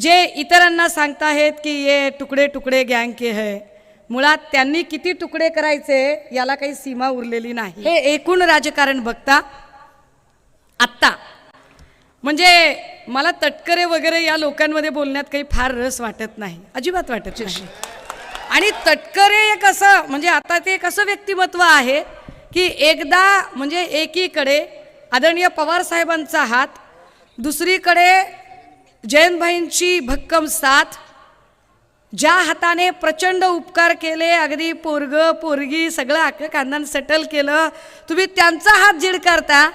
जे इतरांना सांगताहेत की ये तुकडे तुकडे गँग के है मुळात त्यांनी किती तुकडे करायचे याला काही सीमा उरलेली नाही. हे एकूण राजकारण बघता आत्ता. म्हणजे मला तटकरे वगैरे या लोकांमध्ये बोलण्यात काही फार रस वाटत नाही. अजिबात वाटत नाही. आणि तटकरे एक असं म्हणजे आता ते एक असं व्यक्तिमत्व आहे की एकदा म्हणजे एकीकडे आदरणीय पवार साहेबांचा हात दुसरीकडे जयंतभाईंची भक्कम साथ ज्या हाताने प्रचंड उपकार केले अगदी पोरग पोरगी सगळं अख्खं खानदान सेटल केलं तुम्ही त्यांचा हात झीड करता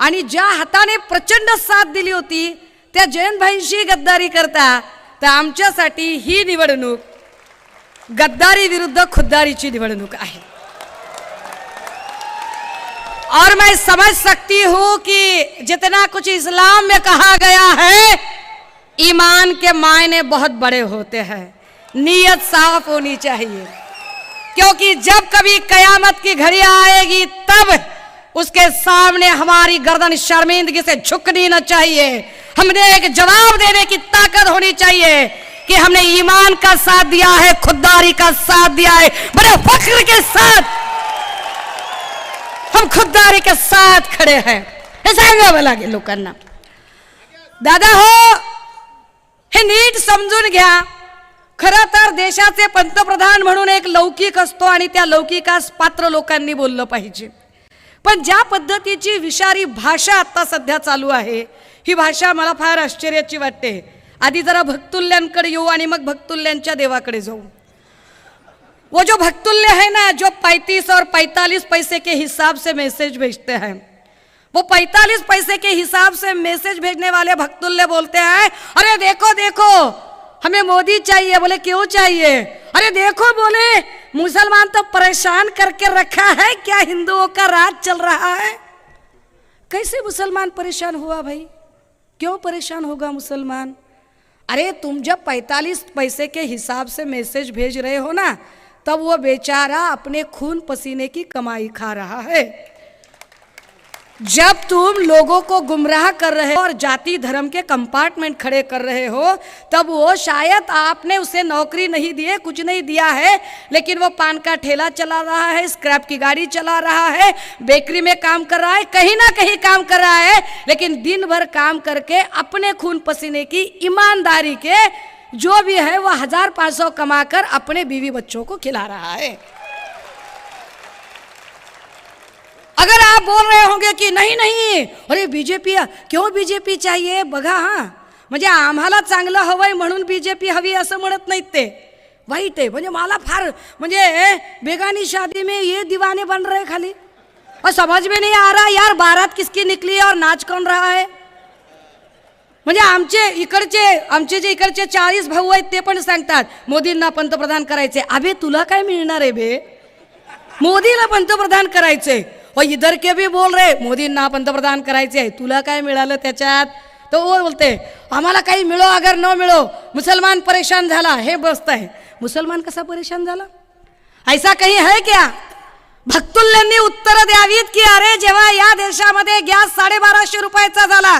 आणि ज्या हाताने प्रचंड साथ दिली होती त्या जयंतभाईंशी गद्दारी करता तर आमच्यासाठी ही निवडणूक गद्दारी विरुद्ध खुद्दारीची निवडणूक आहे. और मैं समझ सकती हूं कि जितना कुछ इस्लाम में कहा गया है ईमान के मायने बहुत बड़े होते हैं। नीयत साफ़ होनी चाहिए। क्योंकि जब कभी कयामत की घड़ी आएगी, तब उसके सामने हमारी गर्दन शर्मिंदगी से झुकनी न चाहिए। हमने एक जवाब देने की ताकत होनी चाहिए कि हमने ईमान का साथ दिया है, खुददारी का साथ दिया है। बड़े फख्र के साथ हम खुददारी के साथ खडे हैं। हे सांगावं लागेल लोकांना दादा हो हे नीट समजून घ्या. खरं तर देशाचे पंतप्रधान म्हणून एक लौकिक असतो आणि त्या लौकिकास पात्र लोकांनी बोललं पाहिजे. पण ज्या पद्धतीची विषारी भाषा आता सध्या चालू आहे ही भाषा मला फार आश्चर्याची वाटते. आधी जरा भक्तुल्यांकडे येऊ आणि मग भक्तुल्यांच्या देवाकडे जाऊ. वो जो भक्तुल्य है ना जो पैतीस और पैंतालीस पैसे के हिसाब से मैसेज भेजते हैं वो पैंतालीस पैसे के हिसाब से मैसेज भेजने वाले भक्तुल्य बोलते हैं, अरे देखो देखो, हमें मोदी चाहिए। बोले, क्यों चाहिए? अरे देखो, बोले, मुसलमान तो परेशान करके रखा है, क्या हिंदुओं का राज चल रहा है? कैसे मुसलमान परेशान हुआ भाई? क्यों परेशान होगा मुसलमान? अरे तुम जब पैंतालीस पैसे के हिसाब से मैसेज भेज रहे हो ना, तब वो बेचारा अपने खून पसीने की कमाई खा रहा है। जब तुम लोगों को गुमराह कर रहे हो और जाति धर्म के कंपार्टमेंट खड़े कर रहे हो, तब वो शायद आपने उसे नौकरी नहीं दी है कुछ नहीं दिया है, लेकिन वो पान का ठेला चला रहा है स्क्रैप की गाड़ी चला रहा है बेकरी में काम कर रहा है, कहीं ना कहीं काम कर रहा है, लेकिन दिन भर काम करके अपने खून पसीने की ईमानदारी के जो भी है वो हज़ार पाँच सौ कमाकर अपने बीवी बच्चों को खिला रहा है। अगर आप बोल रहे होंगे की नाही नाही अरे बीजेपी क्यों बीजेपी चाहिए? बघा हा। म्हणजे आम्हाला चांगलं हवंय म्हणून बीजेपी हवी असं म्हणत नाहीत ते. वाईट आहे. म्हणजे मला फार म्हणजे बेगानी शादी में ये दीवाने बन रहे खाली. और समझ में नहीं आ रहा यार बारात किसकी निकली है और नाच कौन रहा है? म्हणजे आमचे इकडचे आमचे जे इकडचे चाळीस भाऊ आहेत ते पण सांगतात मोदींना पंतप्रधान करायचे. अभे तुला काय मिळणार आहे बे? मोदीला पंतप्रधान करायचे व इधर के भी बोल रहे मोदींना पंतप्रधान करायचे आहे. तुला काय मिळालं त्याच्यात? तो वो बोलते आम्हाला काही मिळो अगर न मिळो मुसलमान परेशान झाला हे बसत आहे. मुसलमान कसा परेशान झाला? ऐसा काही है क्या? भक्तुल्यांनी उत्तर द्यावीत की अरे जेव्हा या देशामध्ये गॅस साडेबाराशे रुपयाचा झाला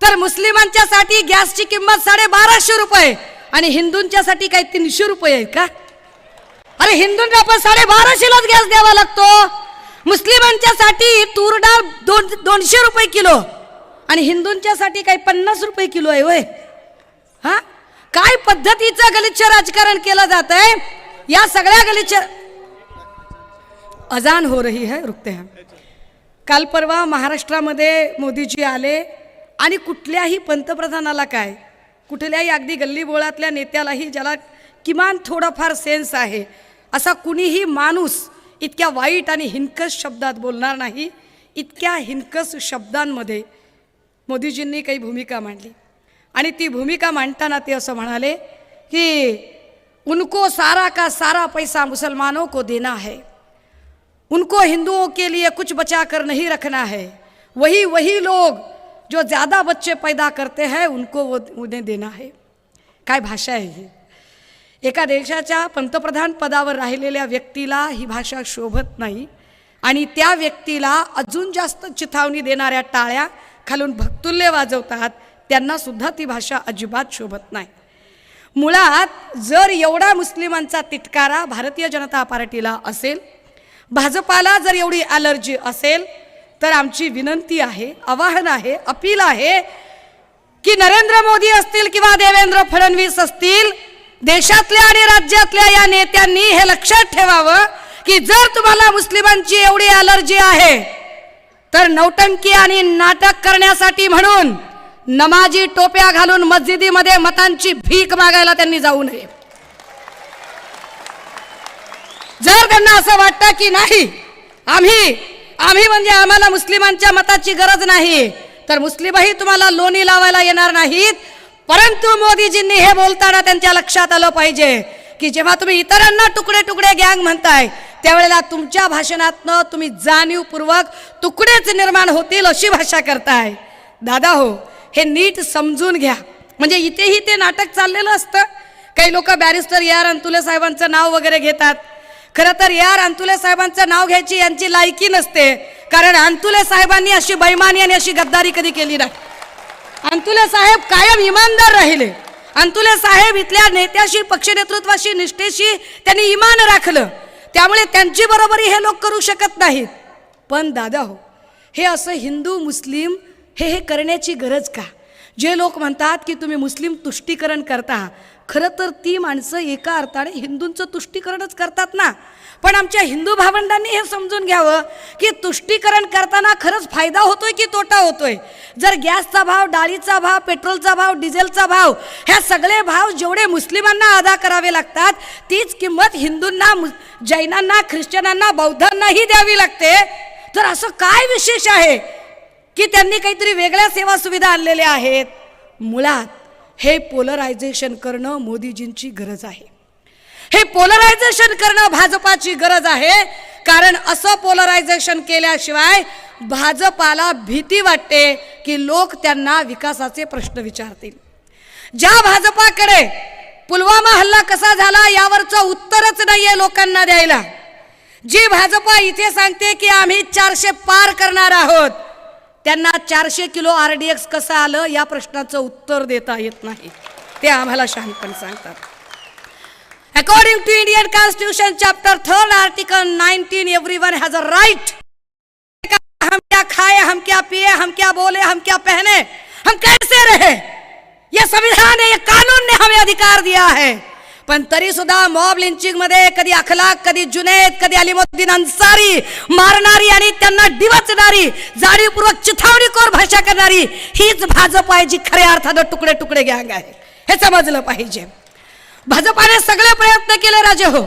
तर मुस्लिमांच्यासाठी गॅसची किंमत साडेबाराशे रुपये आणि हिंदूंच्यासाठी काही तीनशे रुपये आहे का? अरे हिंदूंना पण साडेबाराशेलाच गॅस द्यावा लागतो. मुस्लिमांच्यासाठी तूर डाळ दोन दोनशे रुपये किलो. आणि हिंदूंच्यासाठी काही पन्नास रुपये किलो आहे वय. हा? काय पद्धतीचं गलिच्छ राजकारण केलं जात आहे या सगळ्या गलिच्छ अजान हो रही है रुकते हैं. काल परवा महाराष्ट्रामध्ये मोदीजी आले आणि कुठल्याही पंतप्रधानाला काय कुठल्याही अगदी गल्लीबोळातल्या नेत्यालाही ज्याला किमान थोडाफार सेन्स आहे असा कुणीही माणूस इतक्या वाईट आणि हिनकस शब्दात बोलणार नाही. इतक्या हिनकस शब्दांमध्ये मोदीजींनी काही भूमिका मांडली. आणि ती भूमिका मांडताना ते असं म्हणाले की उनको सारा का सारा पैसा मुसलमानों को देना है. उनको हिंदुओं के लिए कुछ बचा कर नहीं रखना है. वही वही लोग जो ज़्यादा बच्चे पैदा करते हैं उनको वो उन्हें देना है. काय भाषा आहे ही? एका देशाच्या पंतप्रधान पदावर राहिलेल्या व्यक्तीला ही भाषा शोभत नाही. आणि त्या व्यक्तीला अजून जास्त चिथावणी देणाऱ्या टाळ्या खालून भक्तुल्य वाजवतात त्यांनासुद्धा ती भाषा अजिबात शोभत नाही. मुळात जर एवढा मुस्लिमांचा तिटकारा भारतीय जनता पार्टीला असेल भाजपाला जर एवढी ॲलर्जी असेल तर आमची विनंती आहे आवाहन आहे अपील आहे की नरेंद्र मोदी असतील किंवा देवेंद्र फडणवीस असतील देशातल्या आणि राज्यातल्या या नेत्यांनी हे लक्षात ठेवावं की जर तुम्हाला मुस्लिमांची एवढी ॲलर्जी आहे तर नौटंकी आणि नाटक करण्यासाठी म्हणून नमाजी टोप्या घालून मस्जिदीमध्ये मतांची भीक मागायला त्यांनी जाऊ नये. जर त्यांना असं वाटतं की नाही आम्ही आम्ही म्हणजे आम्हाला मुस्लिमांच्या मताची गरज नाही तर मुस्लिमही तुम्हाला लोणी लावायला येणार नाहीत परंतु मोदीजींनी हे बोलताना त्यांच्या लक्षात आलं पाहिजे की जेव्हा तुम्ही इतरांना तुकडे तुकडे गँग म्हणताय त्यावेळेला तुमच्या भाषणातनं तुम्ही जाणीवपूर्वक तुकडेच निर्माण होतील अशी भाषा करताय. दादा हो हे नीट समजून घ्या. म्हणजे इथेही ते नाटक चाललेलं असतं. काही लोक बॅरिस्टर यार अंतुले साहेबांचं नाव वगैरे घेतात. खरं तर यार अंतुले साहेबांचं नाव घ्यायची यांची लायकी नसते. कारण अंतुले साहेबांनी अशी बैमानी आणि अशी गद्दारी कधी केली नाही. अंतुले साहेब कायम इमानदार राहिले. अंतुले साहेब इथल्या नेत्याशी पक्ष नेतृत्वाशी निष्ठेशी त्यांनी इमान राखलं. त्यामुळे त्यांची बरोबरी हे लोक करू शकत नाहीत. पण दादा हो हे असं हिंदू मुस्लिम हे हे करण्याची गरज का? जे लोक म्हणतात की तुम्ही मुस्लिम तुष्टीकरण करता खरं तर ती माणसं एका अर्थाने हिंदूंचं तुष्टीकरणच करतात ना. पण आमच्या हिंदू भावंडांनी हे समजून घ्यावं की तुष्टीकरण करताना खरंच फायदा होतोय की तोटा होतोय? जर गॅसचा भाव डाळीचा भाव पेट्रोलचा भाव डिझेलचा भाव ह्या सगळे भाव जेवढे मुस्लिमांना अदा करावे लागतात तीच किंमत हिंदूंना जैनांना ख्रिश्चनांना बौद्धांनाही द्यावी लागते. तर असं काय विशेष आहे की त्यांनी काहीतरी वेगळ्या सेवा सुविधा आणलेल्या आहेत? मुळात हे पोलरायझेशन करणं मोदीजींची गरज आहे. हे पोलरायझेशन करणं भाजपाची गरज आहे. कारण असं पोलरायझेशन केल्याशिवाय भाजपाला भीती वाटते की लोक त्यांना विकासाचे प्रश्न विचारतील. ज्या भाजपाकडे पुलवामा हल्ला कसा झाला यावरचं उत्तरच नाहीये लोकांना द्यायला. जी भाजपा इथे सांगते की आम्ही चारशे पार करणार आहोत त्यांना चारशे किलो आर डी एक्स कसं आलं या प्रश्नाचं उत्तर देता येत नाही. ते आम्हाला शहाणपण सांगतात. According to Indian constitution chapter third article 19 everyone has a right हम क्या खाए हम क्या पिए हम क्या बोले हम क्या पहने हम कैसे रहे? ये संविधान है ये कानून ने हमें अधिकार दिया है। पण तरी सुद्धा मॉब लिंचिंगमध्ये कधी अखलाक कधी जुनेद कधी अलिमुद्दीन अन्सारी मारणारी आणि त्यांना डिवचणारी जाणीवपूर्वक चिथावणीखोर भाषा करणारी हीच भाजप आहे जी खऱ्या अर्थानं तुकडे तुकडे गँग आहे. हे समजलं पाहिजे. भाजपाने सगळे प्रयत्न केले राजे हो.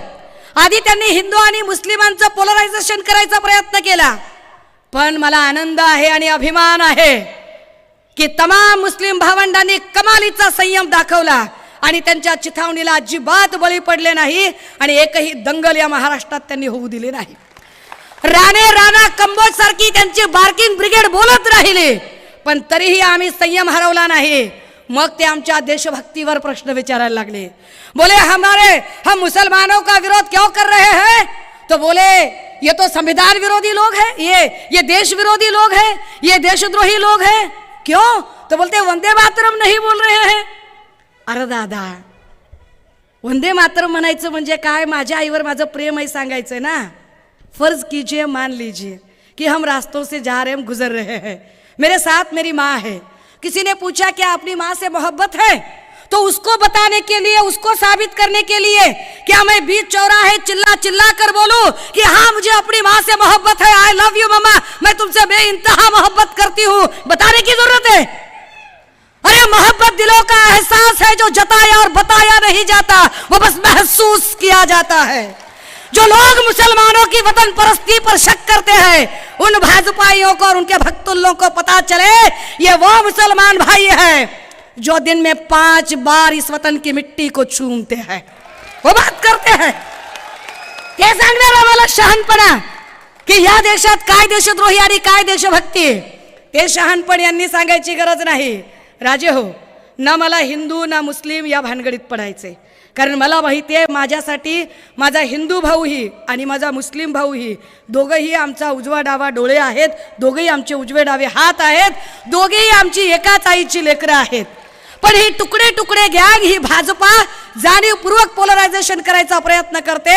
आधी त्यांनी हिंदू आणि मुस्लिमांचं पोलरायझेशन करायचा प्रयत्न केला. पण मला आनंद आहे आणि अभिमान आहे की तमाम मुस्लिम भावंडांनी कमालीचा संयम दाखवला. आणि त्यांच्या चिथावणीला अजिबात बळी पडले नाही आणि एकही दंगल या महाराष्ट्रात त्यांनी होऊ दिली नाही. राणे राणा कंबोज सारखी त्यांची बार्किंग ब्रिगेड बोलत राहिली पण तरीही आम्ही संयम हरवला नाही. मग ते आमच्या देशभक्तीवर प्रश्न विचारायला लागले. बोले हमारे हम मुसलमानों का विरोध क्यों कर रहे हैं? तो बोले ये तो संविधान विरोधी लोग हैं ये ये देश विरोधी लोग हैं ये देशद्रोही लोग हैं. क्यों? तो बोलते वंदे मातरम नहीं बोल रहे हैं। अरे दादा वंदे मातरम म्हणायचं म्हणजे काय? माझ्या आईवर माझं प्रेम आहे सांगायचं ना? फर्ज कीजिए मान लीजिए कि हम रास्तों से जा रहे हम गुजर रहे हैं। मेरे साथ मेरी माँ है। किसी ने पूछा क्या अपनी माँ से मोहब्बत है? तो उसको बताने के लिए उसको साबित करने के लिए क्या मैं बीच चौराहे चिल्ला चिल्ला कर बोलूं कि हाँ मुझे अपनी माँ से मोहब्बत है? आई लव यू मम्मा मैं तुमसे बेइंतहा मोहब्बत करती हूँ। बताने की जरूरत है। मोहब्बत दिलों का एहसास है जो जताया और बताया नहीं जाता, वो बस महसूस किया जाता है। जो लोग मुसलमानों की वतन परस्ती पर शक करते हैं, उन भाजपाइयों को और उनके भक्तुल्लों को पता चले, ये वो मुसलमान भाई है जो दिन में पाँच बार इस वतन की मिट्टी को चूमते हैं। वो बात करते हैं। ते सांगणार आम्हाला शहाणपणा की या देशात काय देशद्रोही आणि काय देशभक्ती? ते शहाणपण यांनी सांगायची गरज नाही। राजे हो ना मला हिंदू ना मुस्लिम या भानगडीत पडायचे. कारण मला माहिती आहे माझ्यासाठी माझा हिंदू भाऊही आणि माझा मुस्लिम भाऊही दोघंही आमचा उजवा डावा डोळे आहेत दोघंही आमचे उजवे डावे हात आहेत दोघेही आमची एकाच आईची लेकरं आहेत. पण ही तुकडे तुकडे गँग ही भाजपा जाणीवपूर्वक पोलरायझेशन करायचा प्रयत्न करते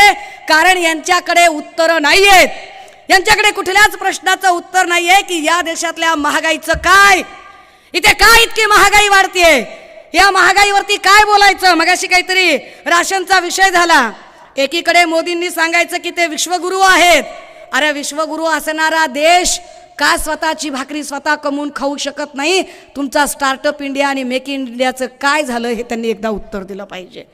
कारण यांच्याकडे उत्तरं नाही आहेत यांच्याकडे कुठल्याच प्रश्नाचं उत्तर नाही आहे की या देशातल्या महागाईचं काय? इथे काय इतकी महागाई वाढतीये? या महागाईवरती काय बोलायचं? मगाशी काहीतरी राशनचा विषय झाला. एकीकडे मोदींनी सांगायचं की ते विश्वगुरू आहेत. अरे विश्वगुरू असणारा देश का स्वतःची भाकरी स्वतः कमवून खाऊ शकत नाही? तुमचा स्टार्टअप इंडिया आणि मेक इन इंडियाचं काय झालं हे त्यांनी एकदा उत्तर दिलं पाहिजे.